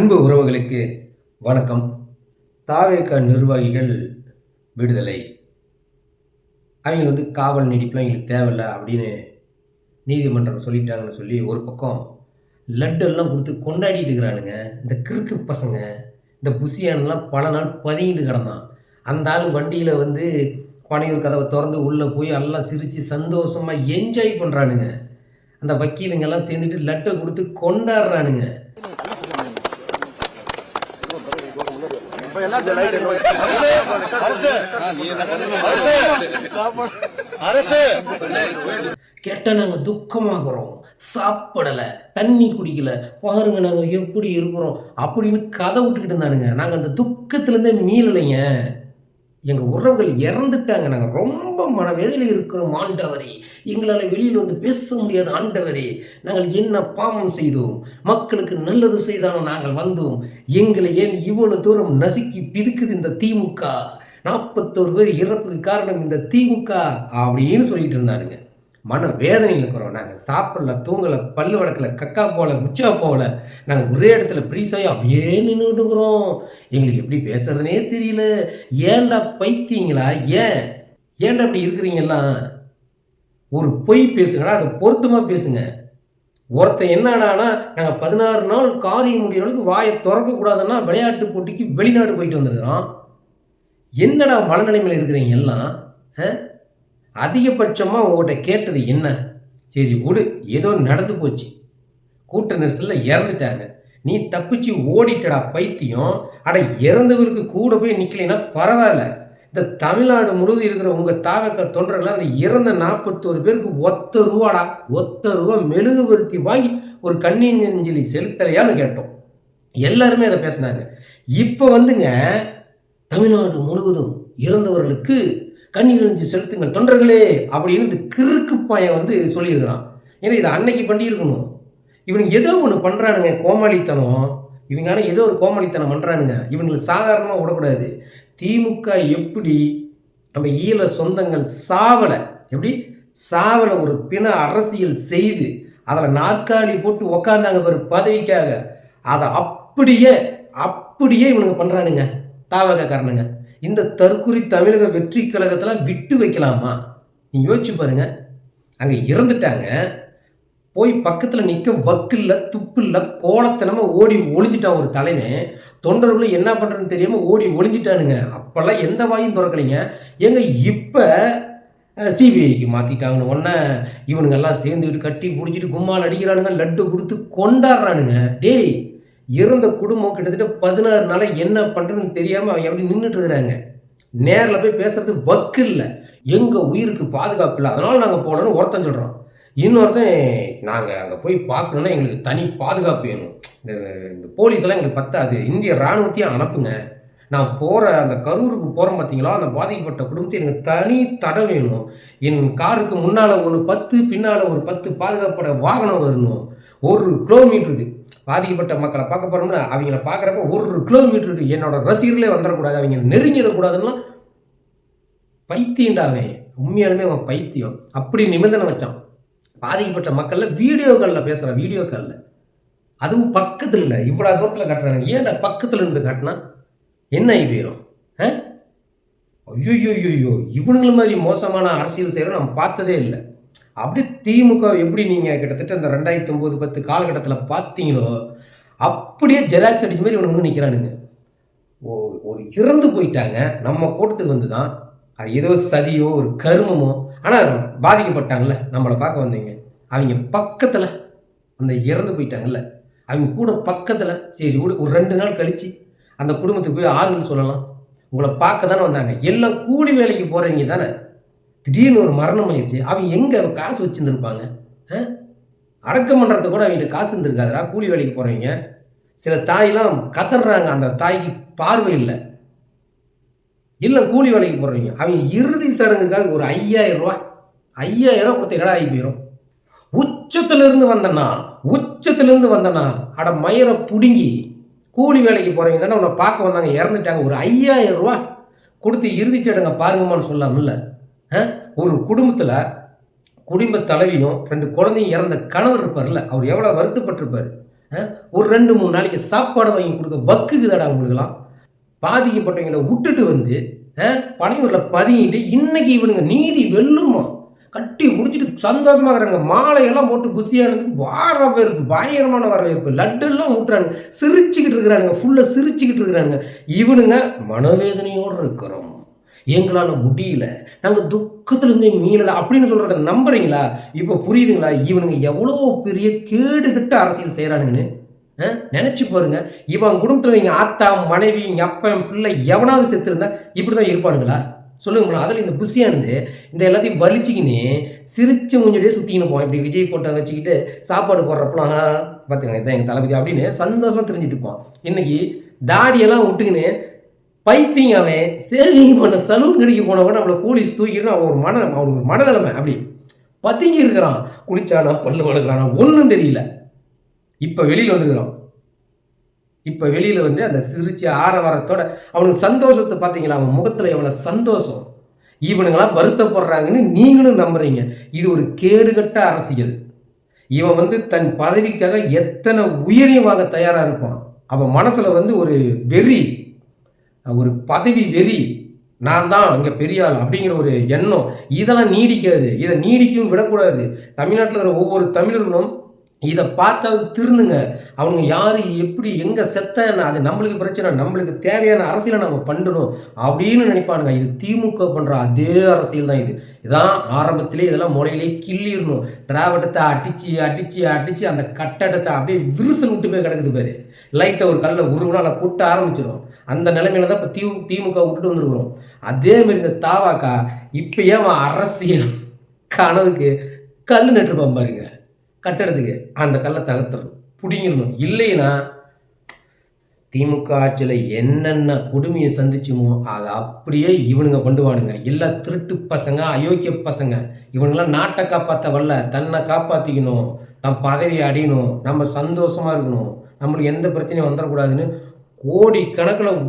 அன்பு உறவுகளுக்கு வணக்கம். தாவேக நிர்வாகிகள் விடுதலை. அவங்க வந்து காவல் நீடிப்புலாம் எங்களுக்கு தேவையில்ல அப்படின்னு நீதிமன்றம் சொல்லிட்டாங்கன்னு சொல்லி ஒரு பக்கம் லட்டெல்லாம் கொடுத்து கொண்டாடிட்டு இருக்கிறானுங்க. இந்த கிறுக்கு பசங்க இந்த புசியானெல்லாம் பல நாள் பதுங்கிட்டு கிடந்தான். அந்த ஆள் வண்டியில் வந்து பனையூர் கதவை திறந்து உள்ளே போய் எல்லாம் சிரித்து சந்தோஷமாக என்ஜாய் பண்ணுறானுங்க அந்த வக்கீலுங்கெல்லாம் சேர்ந்துட்டு லட்டை கொடுத்து கொண்டாடுறானுங்க. அரசு கேட்டால் நாங்கள் துக்கமாகறோம். சாப்பிடலை தண்ணி குடிக்கல பாருங்க நாங்கள் எப்படி இருக்கிறோம் அப்படின்னு கதை விட்டுக்கிட்டு இருந்தானுங்க. நாங்கள் அந்த துக்கத்துலேருந்தே மீளலைங்க. எங்கள் உறவுகள் இறந்துட்டாங்க. நாங்கள் ரொம்ப மனவேதியில் இருக்கிறோம் ஆண்டவரே. எங்களால் வெளியில் வந்து பேச முடியாத ஆண்டவரே. நாங்கள் என்ன பாவம் செய்தோம்? மக்களுக்கு நல்லது செய்தாலும் நாங்கள் வந்தோம். எங்களை ஏன் இவ்வளவு தூரம் நசுக்கி பிதுக்குது இந்த திமுக? நாற்பத்தோரு பேர் இறப்புக்கு காரணம் இந்த திமுக அப்படின்னு சொல்லிட்டு இருந்தாருங்க மன வேதனையில் இருக்கிறோம். நாங்கள் சாப்பிடல தூங்கலை பல்லு வளர்க்கல கக்கா போகல உச்சா போகல நாங்கள் ஒரே இடத்துல ப்ரீஸாகி அப்படியே நின்றுட்டுக்கிறோம் எங்களுக்கு எப்படி பேசுறதுனே தெரியல. ஏன்டா பைத்தியங்களா? ஏன்? ஏன்டா அப்படி இருக்கிறீங்கலாம் ஒரு பொய் பேசுங்கடா அதை பொருத்தமாக பேசுங்க. ஒருத்தன் என்னடானா நாங்கள் பதினாறு நாள் காரியம் முடிகிற அளவுக்கு வாயை திறக்கக்கூடாதுன்னா விளையாட்டு போட்டிக்கு வெளிநாடு போயிட்டு வந்துருக்கிறோம் என்னடா மனநிலைமையில் இருக்கிறீங்க எல்லாம்? ஆ? அதிகபட்சமாக உங்கள்கிட்ட கேட்டது என்ன? சரி விடு ஏதோ நடந்து போச்சு. கூட்ட நெரிசலில் இறந்துட்டாங்க. நீ தப்பிச்சு ஓடிட்டடா பைத்தியம். அட இறந்தவருக்கு கூட போய் நிற்கலைன்னா பரவாயில்ல. இந்த தமிழ்நாடு முழுவதும் இருக்கிற உங்கள் தாவக தொண்டர்கள் அந்த இறந்த நாற்பத்தோரு பேருக்கு ஒத்த ரூபாடா? ஒத்த ரூபா மெழுகுபடுத்தி வாங்கி ஒரு கண்ணீஞ்சலி செலுத்தலையான்னு கேட்டோம். எல்லாருமே அதை பேசினாங்க. இப்போ வந்துங்க தமிழ்நாடு முழுவதும் இறந்தவர்களுக்கு கண்ணீரஞ்சி செலுத்துங்கள். தொண்டர்களே அப்படின்னு இந்த கிறுக்கு பையன் வந்து சொல்லியிருக்கிறான். ஏன்னா இதை அன்னைக்கு பண்ணியிருக்கணும். இவனுக்கு ஏதோ ஒன்று பண்ணுறானுங்க கோமாளித்தனம். இவங்க ஆனால் ஏதோ ஒரு கோமாளித்தனம் பண்ணுறானுங்க இவங்களுக்கு சாதாரணமாக விடக்கூடாது. திமுக எப்படி நம்ம ஈழ சொந்தங்கள் சாவலை எப்படி? சாவலை ஒரு பிண அரசியல் செய்து அதில் நாற்காலி போட்டு உக்காந்தாங்க ஒரு பதவிக்காக. அதை அப்படியே அப்படியே இவனுங்க பண்ணுறானுங்க தாவக காரணங்க இந்த தற்குறி தமிழக வெற்றி கழகத்தெல்லாம் விட்டு வைக்கலாமா? நீ யோசிச்சு பாருங்க. அங்கே இறந்துட்டாங்க. போய் பக்கத்தில் நிற்க வக்கில்ல இல்லை கோலத்தனமாக ஓடி ஒளிஞ்சிட்டான் ஒரு தலைவன். தொண்டர்களும் என்ன பண்ணுறதுன்னு தெரியாமல் ஓடி ஒளிஞ்சிட்டானுங்க. அப்போல்லாம் எந்த வாயும் திறக்கலைங்க. ஏங்க இப்போ சிபிஐக்கு மாற்றிட்டாங்கன்னு உடனே இவனுங்கெல்லாம் சேர்ந்துக்கிட்டு கட்டி பிடிச்சிட்டு கும்மால் அடிக்கிறானுங்க லட்டு கொடுத்து கொண்டாடுறானுங்க. டேய் இருந்த குடும்பம் கிட்டத்தட்ட பதினாறு நாளாக என்ன பண்ணுறதுன்னு தெரியாமல் அவங்க எப்படி நின்றுட்டு இருக்கிறாங்க. நேரில் போய் பேசுறது வக்கு இல்லை. எங்கள் உயிருக்கு பாதுகாப்பு இல்லை. அதனால் நாங்கள் போகலன்னு ஒருத்தன் சொல்கிறோம் இன்னொருத்தன் நாங்கள் அங்கே போய் பார்க்கணுன்னா எங்களுக்கு தனி பாதுகாப்பு வேணும். இந்த இந்த போலீஸ் எல்லாம் எங்களுக்கு பத்தாது. இந்திய இராணுவத்தையும் அனுப்புங்க. நான் போகிற அந்த கரூருக்கு போகிறேன் பார்த்தீங்களா அந்த பாதிக்கப்பட்ட குடும்பத்தை எனக்கு தனி தடம் வேணும். என் காருக்கு முன்னால் ஒரு பத்து பின்னால் ஒரு பத்து பாதுகாப்பட வாகனம் வரணும் ஒரு கிலோமீட்டருக்கு பாதிக்கப்பட்ட மக்களை பார்க்க போகிறோம்னா அவங்கள பார்க்குறப்ப ஒரு கிலோமீட்டருக்கு என்னோட ரசிகர்களே வந்துடக்கூடாது அவங்க நெருங்கிடக்கூடாதுன்னா பைத்தியண்டாவே உண்மையாலுமே அவன் பைத்தியம். அப்படி நிபந்தனை வச்சான். பாதிக்கப்பட்ட மக்களில் வீடியோ காலில் பேசுகிற வீடியோ காலில் அதுவும் பக்கத்தில் இல்லை இவ்வளோ தூரத்தில் காட்டுறாங்க ஏன்டா பக்கத்தில் இருந்து காட்டினா என்ன ஆகி போயிடும் ஆ? ஐயோ இவனுங்கள மாதிரி மோசமான அரசியல் செய்கிற நம்ம பார்த்ததே இல்லை. அப்படி திமுக எப்படி நீங்கள் கிட்டத்தட்ட இந்த ரெண்டாயிரத்தி ஒம்பது பத்து காலகட்டத்தில் பார்த்தீங்களோ அப்படியே ஜெராக்ஸ் அடிச்ச மாதிரி இவனுக்கு வந்து நிற்கிறானுங்க ஓ ஒரு இறந்து போயிட்டாங்க. நம்ம கூட்டத்துக்கு வந்து தான் அது ஏதோ சதியோ ஒரு கருமமோ ஆனால் பாதிக்கப்பட்டாங்கல்ல நம்மளை பார்க்க வந்தீங்க. அவங்க பக்கத்தில் அந்த இறந்து போயிட்டாங்கல்ல அவங்க கூட பக்கத்தில் சரி கூட ஒரு ரெண்டு நாள் கழித்து அந்த குடும்பத்துக்கு போய் ஆறுதல் சொல்லலாம். உங்களை பார்க்க தானே வந்தாங்க. எல்லாம் கூலி வேலைக்கு போகிறவங்க தானே. திடீர்னு ஒரு மரணம் ஆயிடுச்சு. அவங்க எங்கே காசு வச்சுருந்துருப்பாங்க? அடக்கம் பண்ணுறது கூட அவங்க காசு இருந்திருக்காதுடா கூலி வேலைக்கு போகிறவங்க சில தாயெல்லாம் கதறாங்க அந்த தாய்க்கு பார்வை இல்லை. இல்லை கூலி வேலைக்கு போடுறீங்க அவங்க இறுதி சடங்குக்காக ஒரு ஐயாயிரம் ரூபா ஐயாயிரம் ரூபா கொடுத்த இடம் ஆகி போயிடும் உச்சத்துலேருந்து வந்தனா உச்சத்துலேருந்து வந்தனா அட மயிரை பிடுங்கி கூலி வேலைக்கு போகிறவங்க தானே உன்னை பார்க்க வந்தாங்க. இறந்துட்டாங்க. ஒரு ஐயாயிரம் ரூபா கொடுத்து இறுதி சடங்கை பாருங்கம்மான்னு சொல்லாமல்ல. ஒரு குடும்பத்தில் குடும்ப தலைவியும் ரெண்டு குழந்தையும் இறந்த கணவர் இருப்பார்ல அவர் எவ்வளோ வருத்தப்பட்டிருப்பார் ஒரு ரெண்டு மூணு நாளைக்கு சாப்பாடு வாங்கி கொடுக்க வக்குக்குதாடா உங்களுக்குலாம் பாதிக்கப்பட்டவங்களை விட்டுட்டு வந்து பனையூரில் பதுங்கிட்டு இன்னைக்கு இவனுங்க நீதி வெல்லுமா? கட்டி முடிச்சிட்டு சந்தோஷமாக இருக்கிறாங்க. மாலையெல்லாம் போட்டு புசியானதுக்கு வரவேற்பு பயங்கரமான வரவேற்பு லட்டெல்லாம் விட்டுறாங்க சிரிச்சுக்கிட்டு இருக்கிறானுங்க. ஃபுல்லாக சிரிச்சுக்கிட்டு இருக்கிறானுங்க. இவனுங்க மனவேதனையோடு இருக்கிறோம். எங்களால் முடியல. நாங்கள் துக்கத்துலேருந்து மீளலை அப்படின்னு சொல்கிறத நம்புறீங்களா? இப்போ புரியுதுங்களா? இவனுங்க எவ்வளோ பெரிய கேடுகட்ட அரசியல் செய்கிறானுங்கன்னு நினச்சி பாருங்க. இவன் குடும்பத்தில் இங்கே ஆத்தா மனைவி இங்கே அப்பன் பிள்ளை எவனாவது செத்துருந்தா இப்படி தான் இருப்பானுங்களா? சொல்லுங்களா அதில் இந்த புஷியானது இந்த எல்லாத்தையும் வலிச்சிக்கின்னு சிரிச்சு மூஞ்சிட்டே சுற்றிக்கின்னு போவோம் இப்படி விஜய் ஃபோட்டோ வச்சுக்கிட்டு சாப்பாடு போடுறப்பலாம் பார்த்துங்க இதான் எங்கள் தளபதி அப்படின்னு சந்தோஷமாக தெரிஞ்சுட்டு இருப்போம் இன்னைக்கு தாடியெல்லாம் விட்டுக்கின்னு பைத்தியம் அவன் சேவிங் பண்ண சலூன் கடிக்க போனவன் நம்மளை போலீஸ் தூக்கிடும் அவன் ஒரு மன அவனுக்கு ஒரு மனநிலைமை அப்படி பதுங்கி இருக்கிறான். குளிச்சானா பல்லு வளர்க்குறானா ஒன்றும் தெரியல. இப்போ வெளியில் வந்துக்கிறான். இப்போ வெளியில் வந்து அந்த சிரிச்சு ஆரவாரத்தோட அவனுக்கு சந்தோஷத்தை பார்த்தீங்களா அவன் முகத்தில் எவ்வளோ சந்தோஷம். இவனுங்களாம் வருத்தப்படுறாங்கன்னு நீங்களும் நம்புறீங்க. இது ஒரு கேடுகட்ட அரசியல். இவன் வந்து தன் பதவிக்காக எத்தனை உயிரையும் வாங்க தயாராக இருப்பான்? அவன் மனசில் வந்து ஒரு வெறி ஒரு பதவி வெறி நான் தான் இங்கே பெரிய ஆள் அப்படிங்கிற ஒரு எண்ணம் இதெல்லாம் நீடிக்காது. இதை நீடிக்கவும் விடக்கூடாது. தமிழ்நாட்டில் இருக்கிற ஒவ்வொரு தமிழர்களும் இதை பார்த்தாவது திருந்துங்க. அவங்க யார் எப்படி எங்கே செத்தன அது நம்மளுக்கு பிரச்சனை நம்மளுக்கு தேவையான அரசியலை நம்ம பண்ணணும் அப்படின்னு நினைப்பானுங்க. இது திமுக பண்ணுற அதே அரசியல் தான் இது. இதான் ஆரம்பத்திலே இதெல்லாம் முளையிலே கிள்ளிடணும் திராவிடத்தை அடித்து அடித்து அடித்து அந்த கட்டடத்தை அப்படியே விரிசல் விட்டு போய் கிடக்குது பேர். லைட்டை ஒரு கல்லை உருவினா அதை கூட்ட ஆரம்பிச்சிடும் அந்த நிலைமையில தான் இப்போ திமுக திமுக விட்டுட்டு வந்துருக்குறோம். அதே மாதிரி இந்த தாவாக்கா இப்போ ஏன் அரசியல் கனவுக்கு கல் நட்டுருப்பான் பாருங்க. கட்டடத்துக்கு அந்த கல்லை தகர்த்துடணும் பிடிங்கிடணும். இல்லைன்னா திமுக ஆட்சியில் என்னென்ன கொடுமையை சந்திச்சுமோ அதை அப்படியே இவனுங்க பண்ணுவானுங்க எல்லா திருட்டு பசங்க அயோக்கிய பசங்க இவனுங்களாம் நாட்டை காப்பாற்ற வரல தன்னை காப்பாற்றிக்கணும் நம் பதவியை அடையணும். நம்ம சந்தோஷமாக இருக்கணும். நம்மளுக்கு எந்த பிரச்சனையும் வந்துடக்கூடாதுன்னு கோடி கணக்கில்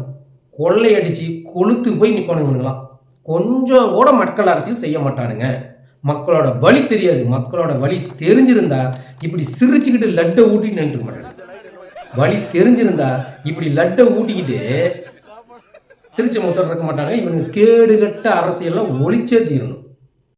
கொள்ளையடித்து கொளுத்து போய் நிற்பானுங்க இவனுங்களாம் கொஞ்சம் கூட மக்கள் அரசியல் செய்ய மாட்டானுங்க. மக்களோட வழி தெரியாது. மக்களோட வழி தெரிஞ்சிருந்தா இப்படி சிரிச்சுக்கிட்டு லட்டை ஊட்டி நின்றுக்க மாட்டாங்க. வழி தெரிஞ்சிருந்தா இப்படி லட்டை ஊட்டிக்கிட்டு சிரிச்ச முத்தர் இருக்க மாட்டாங்க. இவனுங்க கேடுகட்ட அரசியல்லாம் ஒழிச்சே தீரணும்.